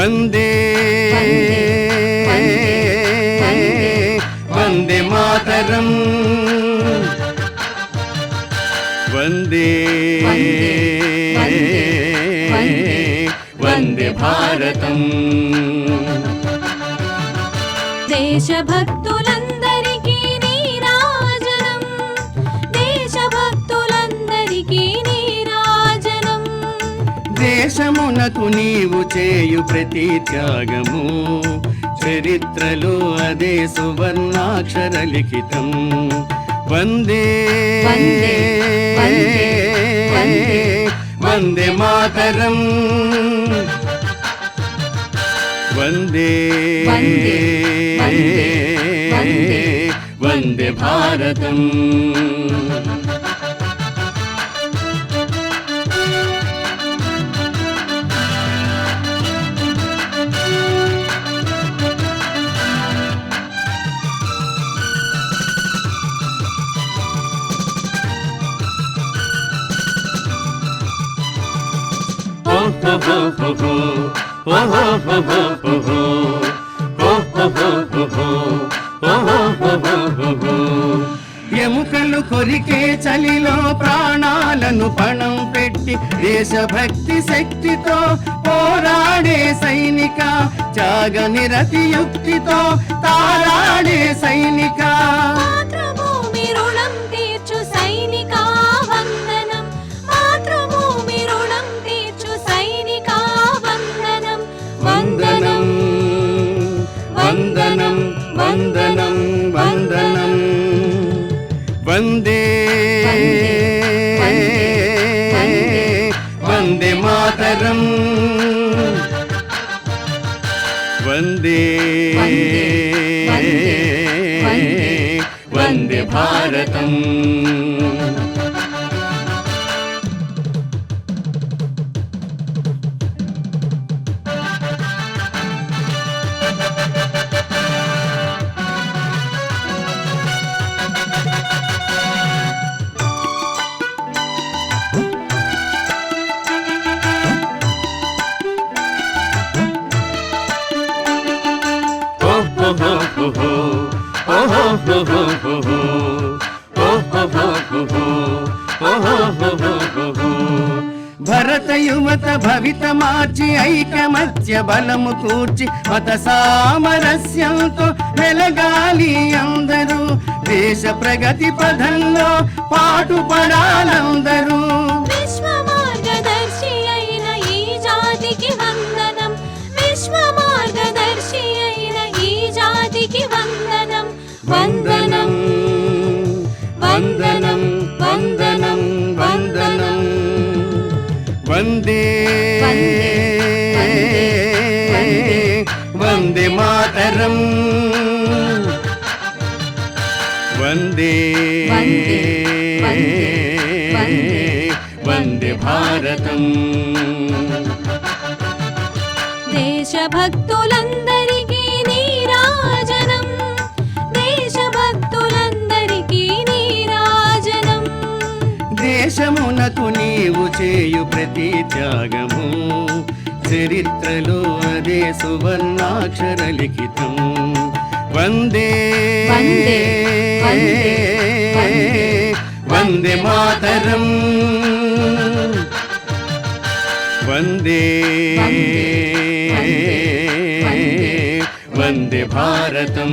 వందే వందే మాతరం వందే వందే భారతం దేశభక్తులందరికీ దేశమునకు నీవు చేయు ప్రతి త్యాగము. చరిత్రలో అదే సువర్ణాక్షర లిఖితం. వందే వందే, మాతరం. వందే. వందే భారతం. ఎముకలు కొరికే చలిలో ప్రాణాలను పణం పెట్టి దేశభక్తి శక్తితో పోరాడే సైనిక త్యాగ నిరతి యుక్తితో తారాడే సైనిక. వందే వందే మాతరం వందే వందే భారతం. భరత యువత భవిత మార్చి ఐకమత్య బలము కూర్చి మత సామరస్యంతో వెలగాలి అందరూ. దేశ ప్రగతి పదంలో పాటుపడాలందరూ. వందే వందే, వందే, వందే. వందే మాతరం. వందే వందే, భారతం. దేశభక్తులందరికీ నీవు చేయు ప్రతి త్యాగము. చరిత్రలో అదే సువర్ణాక్షర లిఖితం వందే వందే, మాతరం. వందే. వందే భారతం.